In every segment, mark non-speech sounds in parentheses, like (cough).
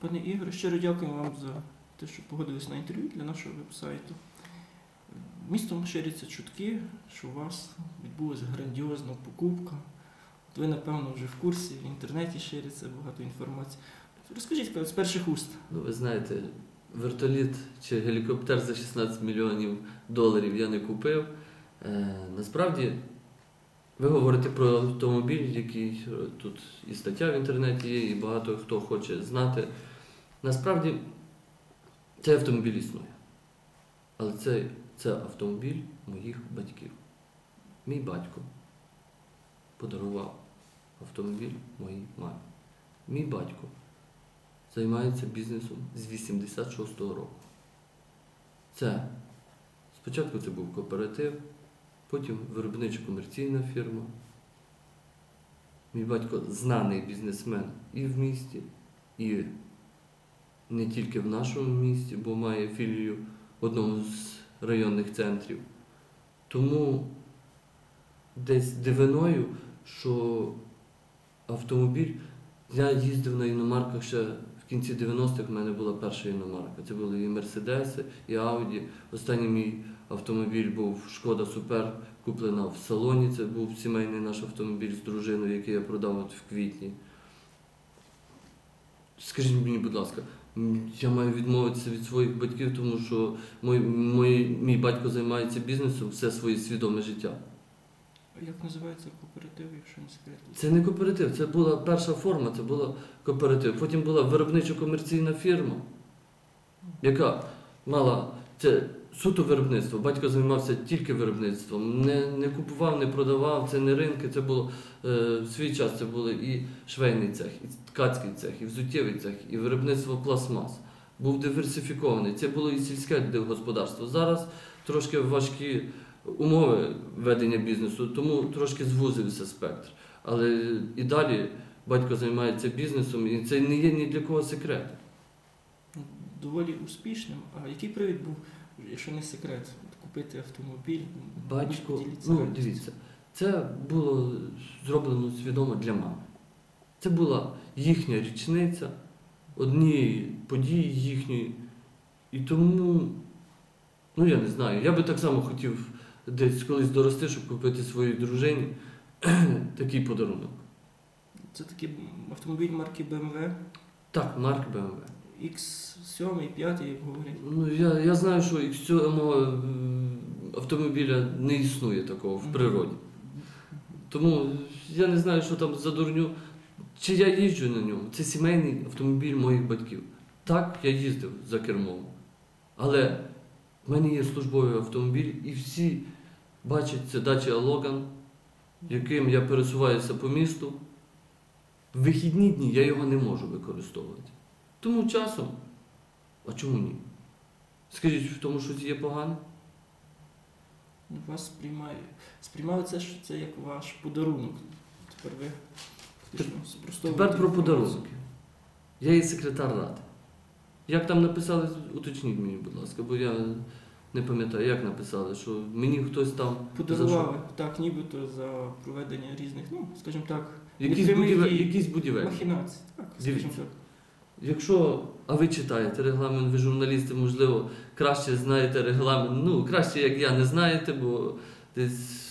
Пане Ігоре, щиро дякую вам за те, що погодились на інтерв'ю для нашого веб-сайту. Містом ширяться чутки, що у вас відбулася грандіозна покупка. От ви, напевно, вже в курсі, в інтернеті шириться багато інформації. Розкажіть з перших уст. Ну, ви знаєте, вертоліт чи гелікоптер за 16 мільйонів доларів я не купив. Е, насправді, ви говорите про автомобіль, який тут і стаття в інтернеті є, і багато хто хоче знати. Насправді, цей автомобіль існує. Але це, це автомобіль моїх батьків. Мій батько подарував автомобіль моїй мамі. Мій батько займається бізнесом з 86-го року. Це спочатку це був кооператив, потім виробничо комерційна фірма. Мій батько знаний бізнесмен і в місті, і не тільки в нашому місті, бо має філію в одному з районних центрів. Тому десь дивиною, що автомобіль я їздив на іномарках ще в кінці 90-х в мене була перша іномарка. Це були і Мерседеси, і Ауді. Останній мій автомобіль був Шкода Супер, куплена в салоні. Це був сімейний наш автомобіль з дружиною, який я продав от в квітні. Скажіть мені, будь ласка, я маю відмовитися від своїх батьків, тому що мій, мій, мій батько займається бізнесом все своє свідоме життя. Як називається кооператив, якщо не секрет? Це не кооператив, це була перша форма, це була кооператив. Потім була виробничо-комерційна фірма, яка мала це суто виробництво. Батько займався тільки виробництвом. Не, не купував, не продавав, це не ринки. Це було е, в свій час це були і швейний цех, і ткацький цех, і взуттєвий цех, і виробництво пластмас. Був диверсифікований. Це було і сільське господарство. Зараз трошки важкі умови ведення бізнесу, тому трошки звузився спектр. Але і далі батько займається бізнесом, і це не є ні для кого секрет. Доволі успішним. А який привід був, якщо не секрет, купити автомобіль? Батько, ну дивіться, це було зроблено свідомо для мами. Це була їхня річниця, однієї події їхньої. І тому, ну я не знаю, я би так само хотів десь колись дорости, щоб купити своїй дружині (clears throat) такий подарунок. Це такий автомобіль марки BMW Так, марк BMW. X7, 5, як говорять. Ну, я, я знаю, що із цього м, автомобіля не існує такого в природі. Тому я не знаю, що там за дурню. Чи я їжджу на ньому? Це сімейний автомобіль моїх батьків. Так, я їздив за кермом. Але в мене є службовий автомобіль, і всі бачать це дача Логан, яким я пересуваюся по місту. В вихідні дні я його не можу використовувати. Тому часом. А чому ні? Скажіть, в тому щось є погане? Вас сприймає, сприймали це, що це як ваш подарунок. Тепер ви спростовуєте Тепер про подарунки. Я є секретар ради. Як там написали, уточніть мені, будь ласка, бо я не пам'ятаю, як написали, що мені хтось там Подарували так, нібито за проведення різних, ну, скажімо так, якісь, будівель, якісь будівель. махінацій. Так, скажімо так. Якщо, а ви читаєте регламент, ви журналісти, можливо, краще знаєте регламент. Ну, краще, як я, не знаєте, бо десь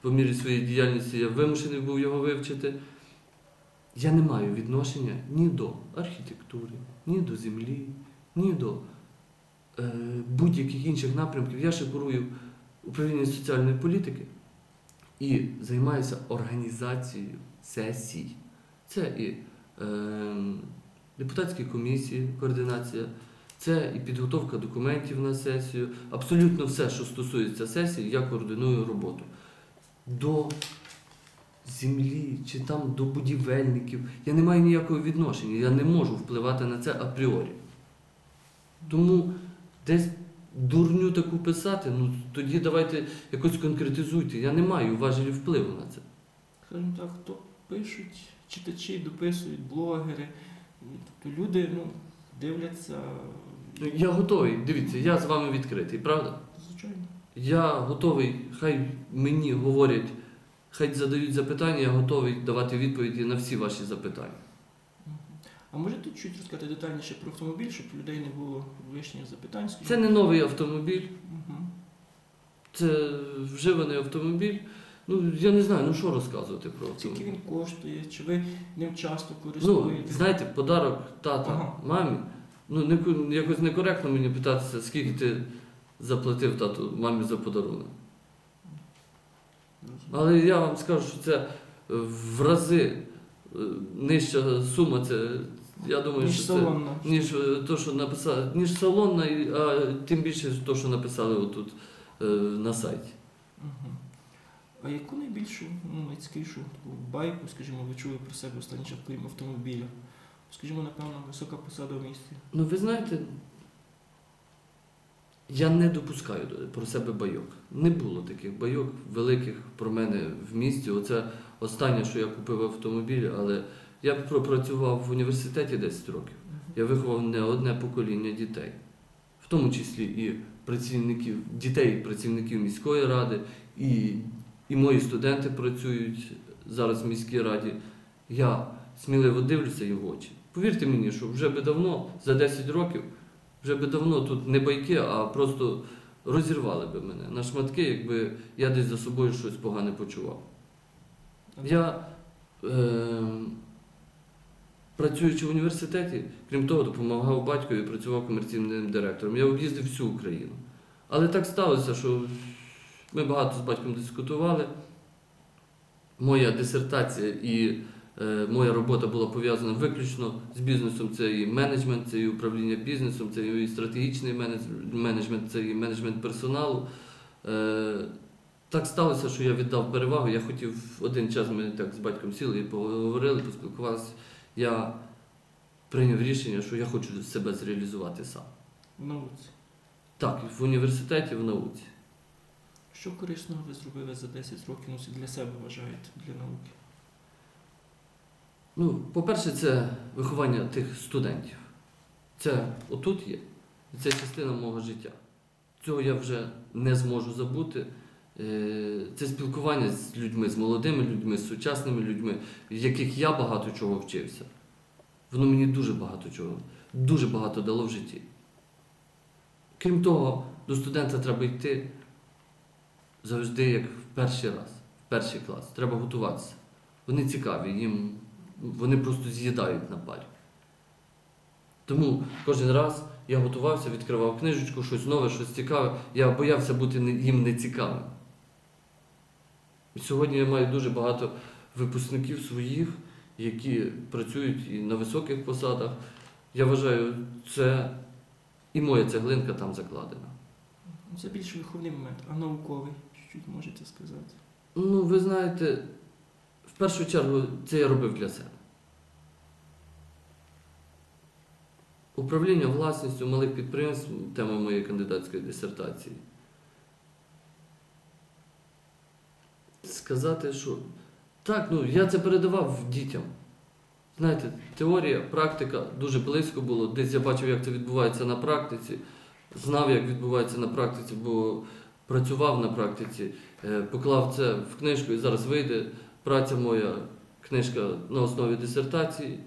по мірі своєї діяльності я вимушений був його вивчити. Я не маю відношення ні до архітектури, ні до землі, ні до е, будь-яких інших напрямків. Я ще курую управління соціальної політики і займаюся організацією сесій. Це і е, депутатські комісії, координація, це і підготовка документів на сесію. Абсолютно все, що стосується сесії, я координую роботу. До землі чи там до будівельників. Я не маю ніякого відношення, я не можу впливати на це апріорі. Тому десь дурню таку писати, ну тоді давайте якось конкретизуйте. Я не маю важелі впливу на це. Скажімо так, хто пишуть, читачі, дописують, блогери. Тобто люди ну, дивляться, Ну, Я готовий, дивіться, я з вами відкритий, правда? звичайно. Я готовий, хай мені говорять, хай задають запитання, я готовий давати відповіді на всі ваші запитання. А можете чуть розказати детальніше про автомобіль, щоб у людей не було лишніх запитань? Це не новий автомобіль, Угу. це вживаний автомобіль. Ну, я не знаю, ну що розказувати про Скільки він коштує? Чи ви ним часто Ну, знаєте, подарок тата Ага. мамі. Ну, не, якось некоректно мені питатися, скільки ти заплатив тату мамі за подарунок. Але я вам скажу, що це в рази е, нижча сума, це я думаю, Ніж що салонна. це ніж е, то, що написали, ніж салонна, а тим більше то, що написали отут е, на сайті. Угу. А яку найбільшу, ну, найцікавішу байку, скажімо, ви чули про себе останнім часом, крім автомобіля? Скажімо, напевно, висока посада в місті. Ну, ви знаєте, я не допускаю про себе байок. Не було таких байок великих про мене в місті. Оце останнє, що я купив автомобіль, але я пропрацював в університеті 10 років. Я виховав не одне покоління дітей, в тому числі і працівників, дітей, працівників міської ради, і, і мої студенти працюють зараз в міській раді. Я сміливо дивлюся їм в очі. Повірте мені, що вже би давно, за 10 років, вже би давно тут не байки, а просто розірвали би мене на шматки, якби я десь за собою щось погане почував. Я, е, працюючи в університеті, крім того, допомагав батькові, працював комерційним директором. Я об'їздив всю Україну. Але так сталося, що ми багато з батьком дискутували. Моя дисертація і е, моя робота була пов'язана виключно з бізнесом. Це і менеджмент, це і управління бізнесом, це і стратегічний менеджмент, це і менеджмент персоналу. Е, так сталося, що я віддав перевагу. Я хотів один час ми так з батьком сіли і поговорили, поспілкувалися. Я прийняв рішення, що я хочу себе зреалізувати сам. В науці. Так, в університеті, в науці. Що корисного ви зробили за 10 років, ну, для себе вважаєте, для науки? Ну, по-перше, це виховання тих студентів. Це отут є. І це частина мого життя. Цього я вже не зможу забути. Е, Це спілкування з людьми, з молодими людьми, з сучасними людьми, в яких я багато чого вчився. Воно мені дуже багато чого, дуже багато дало в житті. Крім того, до студента треба йти завжди як в перший раз, в перший клас. Треба готуватися. Вони цікаві, їм вони просто з'їдають на парі. Тому кожен раз я готувався, відкривав книжечку, щось нове, щось цікаве. Я боявся бути їм нецікавим. І сьогодні я маю дуже багато випускників своїх, які працюють і на високих посадах. Я вважаю, це і моя цеглинка там закладена. Це більш виховний момент, а науковий, чуть-чуть можете сказати. Ну, ви знаєте, в першу чергу це я робив для себе. Управління власністю малих підприємств тема моєї кандидатської дисертації. Сказати, що так, ну я це передавав дітям. Знаєте, теорія, практика дуже близько було. Десь я бачив, як це відбувається на практиці, знав, як відбувається на практиці, бо працював на практиці, е, поклав це в книжку і зараз вийде праця моя, книжка на основі дисертації,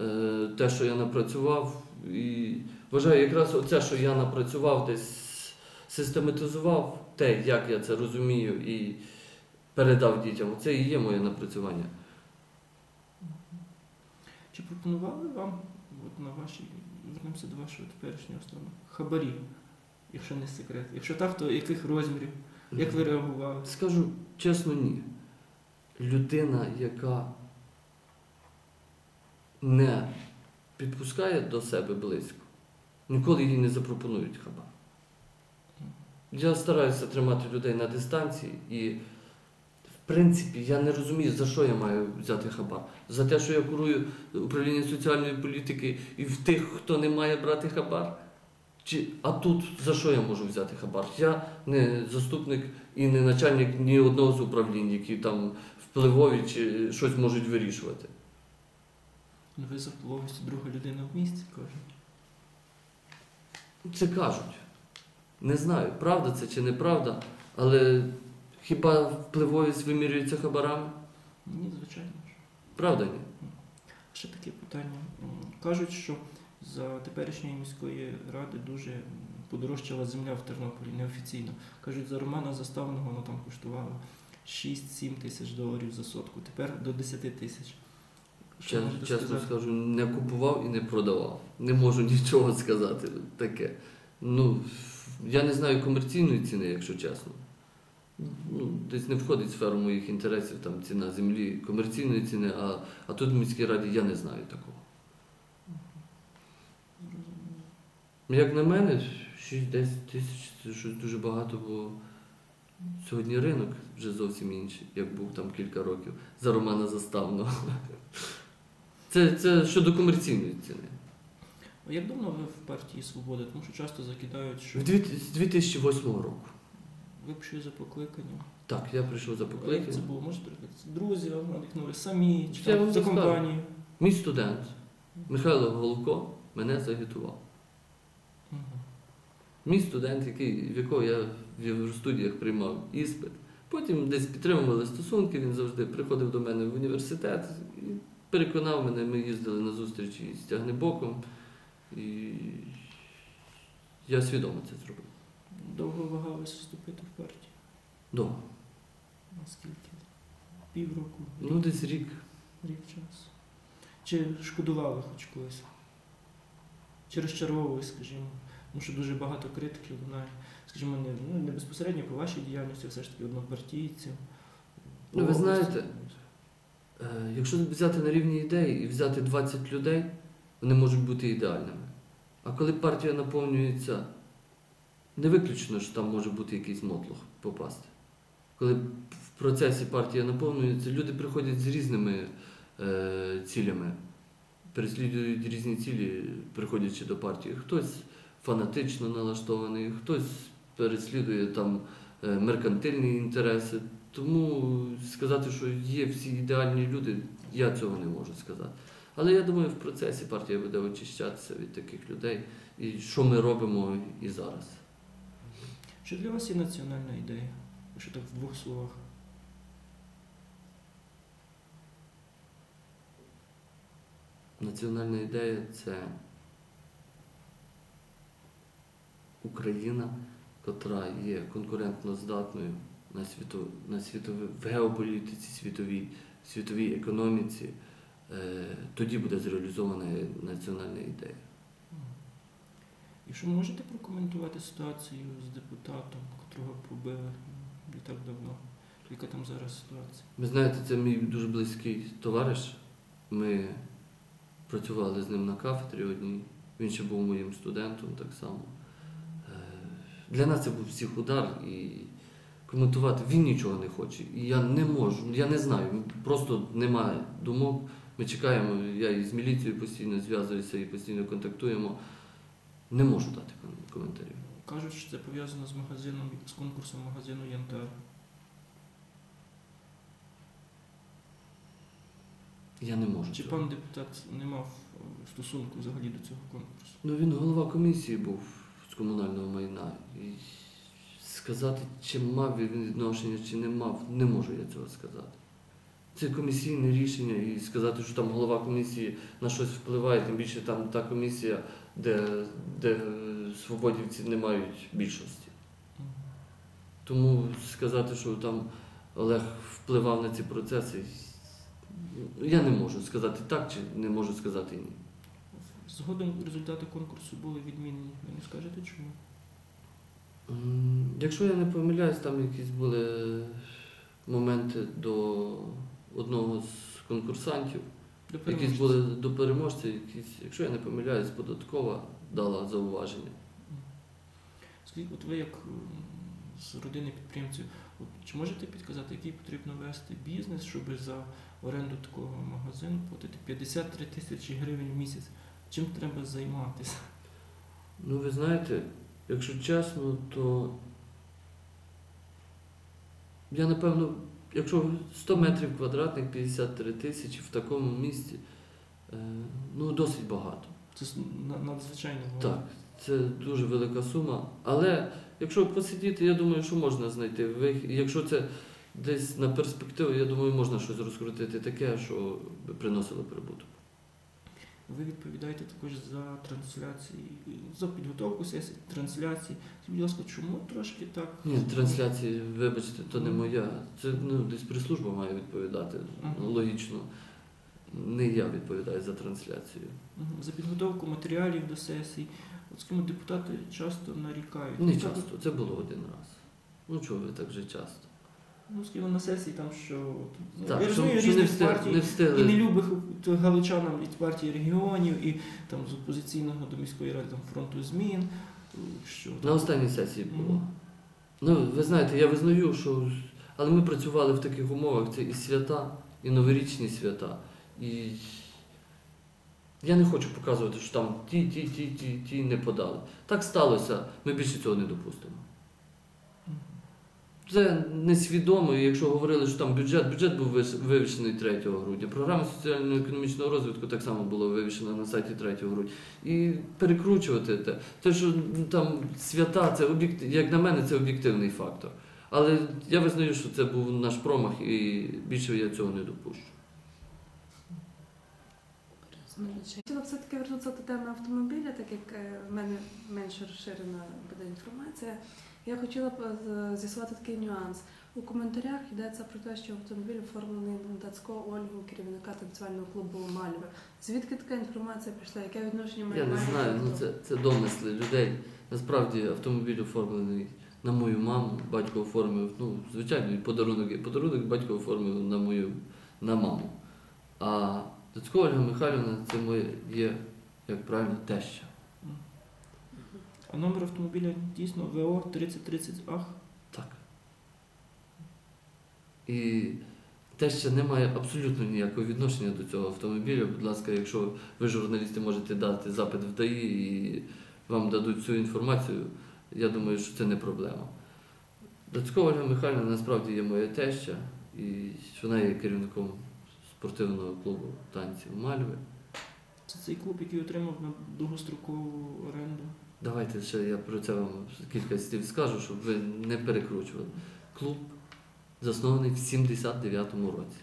е, те, що я напрацював. І вважаю, якраз оце, що я напрацював, десь систематизував те, як я це розумію, і передав дітям. Це і є моє напрацювання. Чи пропонували вам от на вашій, вернемося до вашого теперішнього стану, хабарі, якщо не секрет? Якщо так, то яких розмірів? Як ви реагували? Скажу чесно, ні. Людина, яка не підпускає до себе близько, ніколи їй не запропонують хабар. Я стараюся тримати людей на дистанції і, в принципі, я не розумію, за що я маю взяти хабар. За те, що я курую управління соціальної політики і в тих, хто не має брати хабар. Чи, а тут за що я можу взяти хабар? Я не заступник і не начальник ні одного з управлінь, які там впливові чи щось можуть вирішувати. Ну, Ви за впливовістю друга людина в місті, кажуть. Це кажуть. Не знаю, правда це чи неправда, але хіба впливовість вимірюється хабарами? Ні, звичайно. Правда ні? Ще таке питання. Кажуть, що за теперішньої міської ради дуже подорожчала земля в Тернополі неофіційно. Кажуть, за Романа Заставного вона там коштувала 6-7 тисяч доларів за сотку, тепер до 10 тисяч. Чес- Чесно сказати? скажу, не купував і не продавав. Не можу нічого сказати таке. Ну, я не знаю комерційної ціни, якщо чесно. Ну, десь не входить в сферу моїх інтересів там ціна землі комерційної ціни, а, а тут в міській раді я не знаю такого. Як на мене, 6-10 тисяч це щось дуже багато, бо сьогодні ринок вже зовсім інший, як був там кілька років за Романа Заставного. (laughs) Це, це щодо комерційної ціни. А як давно ви в партії Свобода? Тому що часто закидають, що З 2008 року. ви пішли за покликанням. Так, я прийшов за Як це було? Розказати? Друзі вам надихнули самі, чи Я там вам за компанію? Мій студент Михайло Голубко мене загітував. Мій студент, який, в якого я в євростудіях приймав іспит. Потім десь підтримували стосунки, він завжди приходив до мене в університет і переконав мене, ми їздили на зустрічі з тягнебоком. І я свідомо це зробив. Довго вагалися вступити в партію? Довго. Наскільки? Півроку? Ну, десь рік. Рік часу. Чи шкодували хоч колись? Чи розчаровували, скажімо? Тому що дуже багато критиків лунає, скажімо, не, ну, не безпосередньо по вашій діяльності, все ж таки однопартійців. Ну, ви знаєте. Е, Якщо взяти на рівні ідеї і взяти 20 людей, вони можуть бути ідеальними. А коли партія наповнюється, не виключно, що там може бути якийсь мотлох попасти. Коли в процесі партія наповнюється, люди приходять з різними е, цілями, переслідують різні цілі, приходячи до партії. Хтось фанатично налаштований, хтось переслідує там е, меркантильні інтереси. Тому сказати, що є всі ідеальні люди, я цього не можу сказати. Але я думаю, в процесі партія буде очищатися від таких людей. І що ми робимо і зараз. Що для вас є національна ідея? Якщо так в двох словах. Національна ідея це Україна, котра є конкурентно здатною на світу, на світові, в геополітиці світовій, світовій економіці. Е, тоді буде зреалізована національна ідея. Якщо можете прокоментувати ситуацію з депутатом, котрого побили не так давно, яка там зараз ситуація? Ви знаєте, це мій дуже близький товариш. Ми працювали з ним на кафедрі одній. Він ще був моїм студентом так само. Е, Для нас це був всіх удар і коментувати він нічого не хоче. І я не можу, я не знаю, просто немає думок. Ми чекаємо, я і з міліцією постійно зв'язуюся і постійно контактуємо. Не можу дати коментарів. Кажуть, що це пов'язано з магазином, з конкурсом магазину Янтар. Я не можу. Чи пан депутат не мав е, стосунку взагалі до цього конкурсу? Ну, він голова комісії був з комунального майна. І сказати, чи мав він відношення, чи не мав, не можу я цього сказати. Це комісійне рішення, і сказати, що там голова комісії на щось впливає, тим більше там та комісія, де, де свободівці не мають більшості. Тому сказати, що там Олег впливав на ці процеси, я не можу сказати так, чи не можу сказати ні. Згодом результати конкурсу були відмінні. Ви не скажете чому? Якщо я не помиляюсь, там якісь були моменти до одного з конкурсантів, До якісь були до переможця, якісь, якщо я не помиляюсь, податкова дала зауваження. Скажіть, от ви як з родини підприємців, чи можете підказати, який потрібно вести бізнес, щоб за оренду такого магазину платити 53 тисячі гривень в місяць? Чим треба займатися? Ну, ви знаєте, якщо чесно, то я напевно, якщо 100 метрів квадратних, 53 тисячі в такому місці, е, ну досить багато. Це надзвичайно Так, багато. Це дуже велика сума. Але якщо посидіти, я думаю, що можна знайти. Якщо це десь на перспективу, я думаю, можна щось розкрутити таке, що би приносило прибуток. Ви відповідаєте також за трансляції, за підготовку сесій, трансляції. Будь ласка, чому трошки так? Ні, трансляції, вибачте, то не моя. Це ну, десь прес-служба має відповідати. Ну, логічно. Не я відповідаю за трансляцію. За підготовку матеріалів до сесій. Скажімо, депутати часто нарікають. Не часто, це було один раз. Ну чого ви так же часто? Ну, скажімо, на сесії там, що ну, Так, я що, розумію, що не, різних партій. не І встигли. нелюбих то галичанам від партії регіонів, і там з опозиційного до міської ради там, фронту змін. Що На останній сесії було. Мгм. Ну, ви знаєте, я визнаю, що. Але ми працювали в таких умовах, це і свята, і новорічні свята. І я не хочу показувати, що там ті, ті, ті, ті, ті не подали. Так сталося, ми більше цього не допустимо. Це несвідомо, якщо говорили, що там бюджет, бюджет був вивішений 3 грудня. Програма соціально-економічного розвитку так само була вивішена на сайті 3 грудня. І перекручувати те. Те, що ну, там свята, це об'єкт, як на мене, це об'єктивний фактор. Але я визнаю, що це був наш промах, і більше я цього не допущу. Хотіла все-таки вернутися до теми автомобіля, так як е, в мене менш розширена буде інформація. Я хотіла б е, з'ясувати такий нюанс. У коментарях йдеться про те, що автомобіль оформлений на Дацько Ольгу, керівника танцювального клубу Мальви. Звідки така інформація пішла? Яке відношення має Я не знаю, ну це, це домисли людей. Насправді автомобіль оформлений на мою маму, батько оформив, ну, звичайно, і подарунок є. Подарунок батько оформив на мою на маму. А Дацько Ольга Михайлівна це моє є, як правильно, теща. А номер автомобіля дійсно ВО 3030 ах. Так. І теща не має абсолютно ніякого відношення до цього автомобіля. Будь ласка, якщо ви журналісти можете дати запит в ДАІ і вам дадуть цю інформацію, я думаю, що це не проблема. Дацькова Ольга Михайлівна насправді є моя теща, і вона є керівником спортивного клубу танців Мальви. Це цей клуб, який отримав на довгострокову оренду. Давайте ще я про це вам кілька слів скажу, щоб ви не перекручували. Клуб заснований в 79-му році.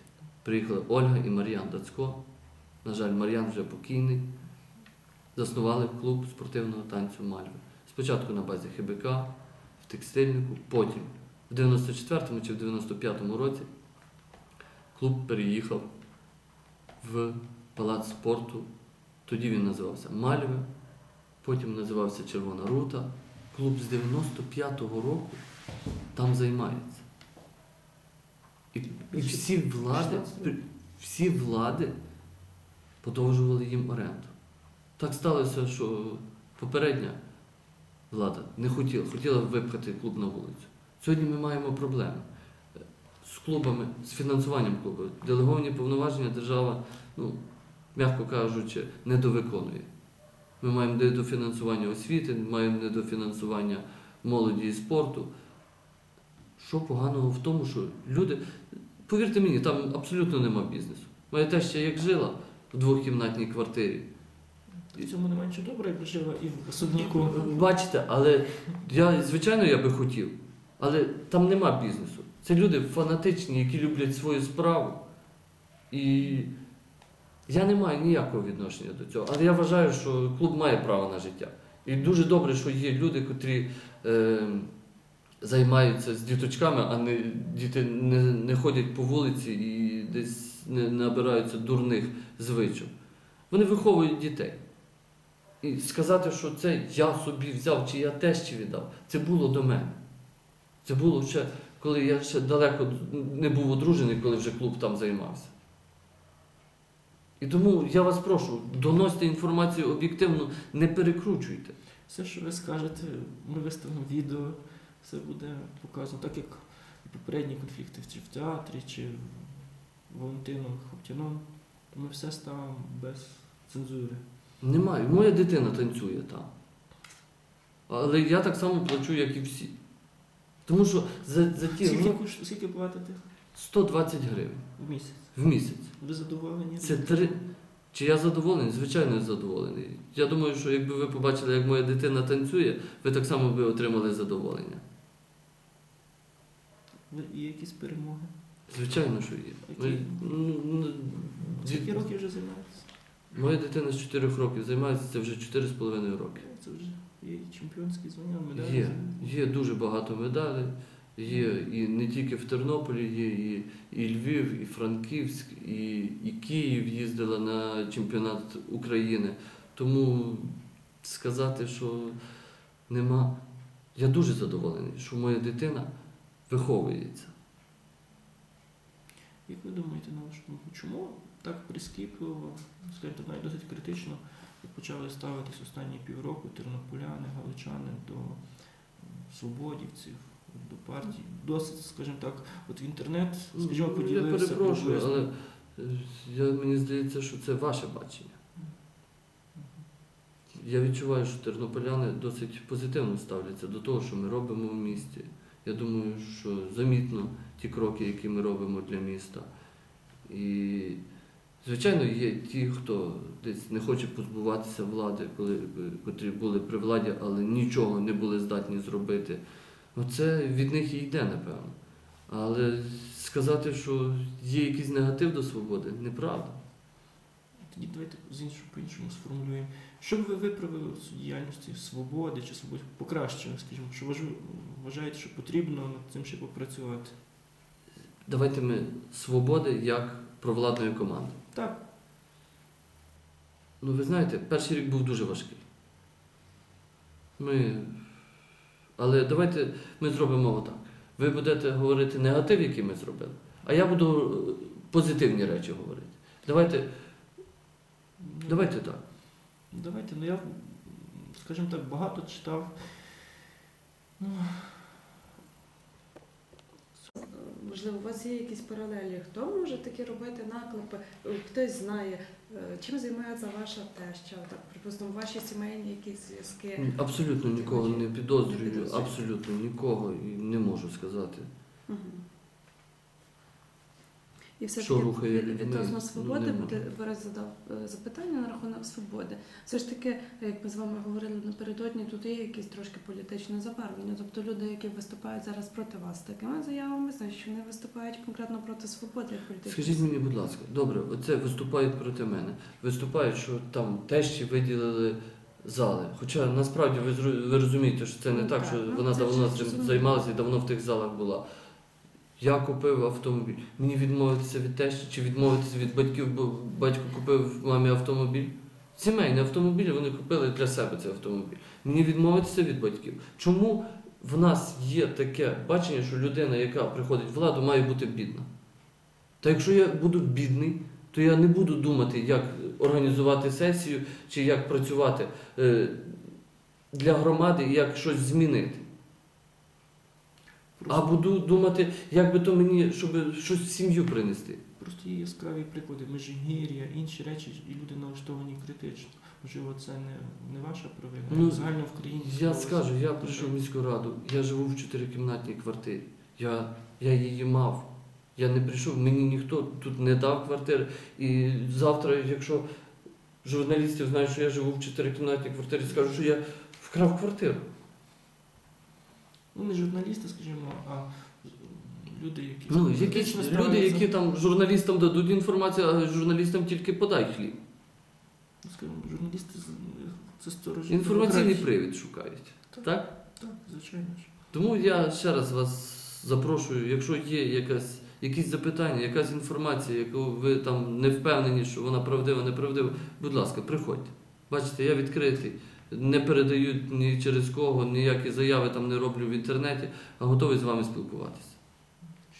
Приїхали Ольга і Мар'ян Дацько. На жаль, Мар'ян вже покійний. Заснували клуб спортивного танцю Мальви. Спочатку на базі ХБК, в текстильнику, потім в 94-му чи в 95-му році клуб переїхав в палац спорту. Тоді він називався Мальви. Потім називався Червона Рута. Клуб з 95-го року там займається. І, і всі влади, всі влади подовжували їм оренду. Так сталося, що попередня влада не хотіла, хотіла випхати клуб на вулицю. Сьогодні ми маємо проблеми клубами, з фінансуванням клубів. Делеговані повноваження держава, ну, м'яко кажучи, недовиконує. Ми маємо недофінансування освіти, маємо недофінансування молоді і спорту. Що поганого в тому, що люди, повірте мені, там абсолютно нема бізнесу. Моя теща як жила в двохкімнатній квартирі. В цьому не менше добре, якби жила і в особняку. Бачите, але я, звичайно, я би хотів, але там нема бізнесу. Це люди фанатичні, які люблять свою справу. І я не маю ніякого відношення до цього. Але я вважаю, що клуб має право на життя. І дуже добре, що є люди, котрі е, займаються з діточками, а не діти не, не ходять по вулиці і десь не набираються дурних звичок. Вони виховують дітей. І сказати, що це я собі взяв чи я тещі віддав, це було до мене. Це було ще, коли я ще далеко не був одружений, коли вже клуб там займався. І тому я вас прошу, доносьте інформацію об'єктивно, не перекручуйте. Все, що ви скажете, ми виставимо відео, все буде показано, так як і попередні конфлікти чи в театрі, чи Валентином Хоптяном. Ми все ставимо без цензури. Немає. Моя дитина танцює там. Але я так само плачу, як і всі. Тому що за, за ті Скільки, ну, скільки платите 120 гривень в місяць? в місяць. Ви задоволені? Це три. Чи я задоволений? Звичайно, я задоволений. Я думаю, що якби ви побачили, як моя дитина танцює, ви так само би отримали задоволення. Ви- Є якісь перемоги? Звичайно, що є. Які? ну, ну, Скільки років вже займаєтеся? Моя дитина з 4 років займається це вже 4,5 роки. Це вже є і чемпіонські звання, медалі. Є, є дуже багато медалей. Є і не тільки в Тернополі, є і, і Львів, і Франківськ, і, і Київ їздила на чемпіонат України. Тому сказати, що нема. Я дуже задоволений, що моя дитина виховується. Як ви думаєте, на вашу думку, чому так прискіпливо, скажімо, навіть досить критично почали ставитись останні півроку тернополяни, галичани до свободівців, до партій? Досить, скажімо так, от в інтернет, скажімо, Ну, я перепрошую, але е, я, мені здається, що це ваше бачення. Я відчуваю, що тернополяни досить позитивно ставляться до того, що ми робимо в місті. Я думаю, що замітно ті кроки, які ми робимо для міста. І, звичайно, є ті, хто десь не хоче позбуватися влади, коли, котрі були при владі, але нічого не були здатні зробити. Ну, це від них і йде, напевно. Але сказати, що є якийсь негатив до свободи, неправда. Тоді давайте з іншого по-іншому сформулюємо. Що б ви виправили у діяльності свободи чи свободи покращили, скажімо, що вважаєте, що потрібно над цим ще попрацювати? Давайте ми свободи як провладної команди. Так, Ну, ви знаєте, перший рік був дуже важкий. Ми... Але давайте ми зробимо отак. Ви будете говорити негатив, який ми зробили, а я буду е, позитивні речі говорити. Давайте, давайте так. Давайте, ну я, скажімо так, багато читав. Ну, Можливо, у вас є якісь паралелі? Хто може такі робити наклепи? Е, Хтось знає, е, чим займається ваша теща? Так, припустимо, ваші сімейні якісь зв'язки. Абсолютно нікого не Не підозрюю, абсолютно нікого і не можу сказати. Мгм. І все Що рухає відносно свободи буде. Борис задав е, запитання на рахунок свободи. Все ж таки, як ми з вами говорили напередодні, тут є якесь трошки політичне забарвлення. Тобто люди, які виступають зараз проти вас такими заявами, значить вони виступають конкретно проти свободи як політичної Скажіть мені, будь ласка, добре, оце виступають проти мене. Виступають, що там тещі виділили зали. Хоча насправді ви, ви розумієте, що це не Ну, так, так, що ну, вона давно цим займалася і давно в тих залах була. Я купив автомобіль. Мені відмовитися від тещі чи відмовитися від батьків, бо батько купив мамі автомобіль. Сімейний автомобіль, вони купили для себе цей автомобіль. Мені відмовитися від батьків. Чому в нас є таке бачення, що людина, яка приходить в владу, має бути бідна? Та якщо я буду бідний, то я не буду думати, як організувати сесію чи як працювати е, для громади і як щось змінити. А буду думати, як би то мені, щоб щось в сім'ю принести. просто є яскраві приклади Межигір'я, інші речі, і люди налаштовані критично. Можливо, це не, не ваша провина, Ну, загально в країні. Я скажу, я прийшов в міську раду, я живу в чотирикімнатній квартирі. Я, я її мав. Я не прийшов, мені ніхто тут не дав квартири. І завтра, якщо журналістів знають, що я живу в чотирикімнатній квартирі, скажу, що я вкрав квартиру. Ну, не журналісти, скажімо, а люди, які Ну, критично люди, які там журналістам дадуть інформацію, а журналістам тільки подай хліб. Ну, скажімо, журналісти це сторожі. Інформаційний привід шукають. Так. Так? Так, звичайно ж. Тому я ще раз вас запрошую, якщо є якась, якісь запитання, якась інформація, яку ви там не впевнені, що вона правдива, неправдива, будь ласка, приходьте. Бачите, я відкритий. Не передають ні через кого, ніякі заяви там не роблю в інтернеті, а готовий з вами спілкуватися.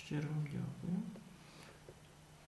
Щиро дякую.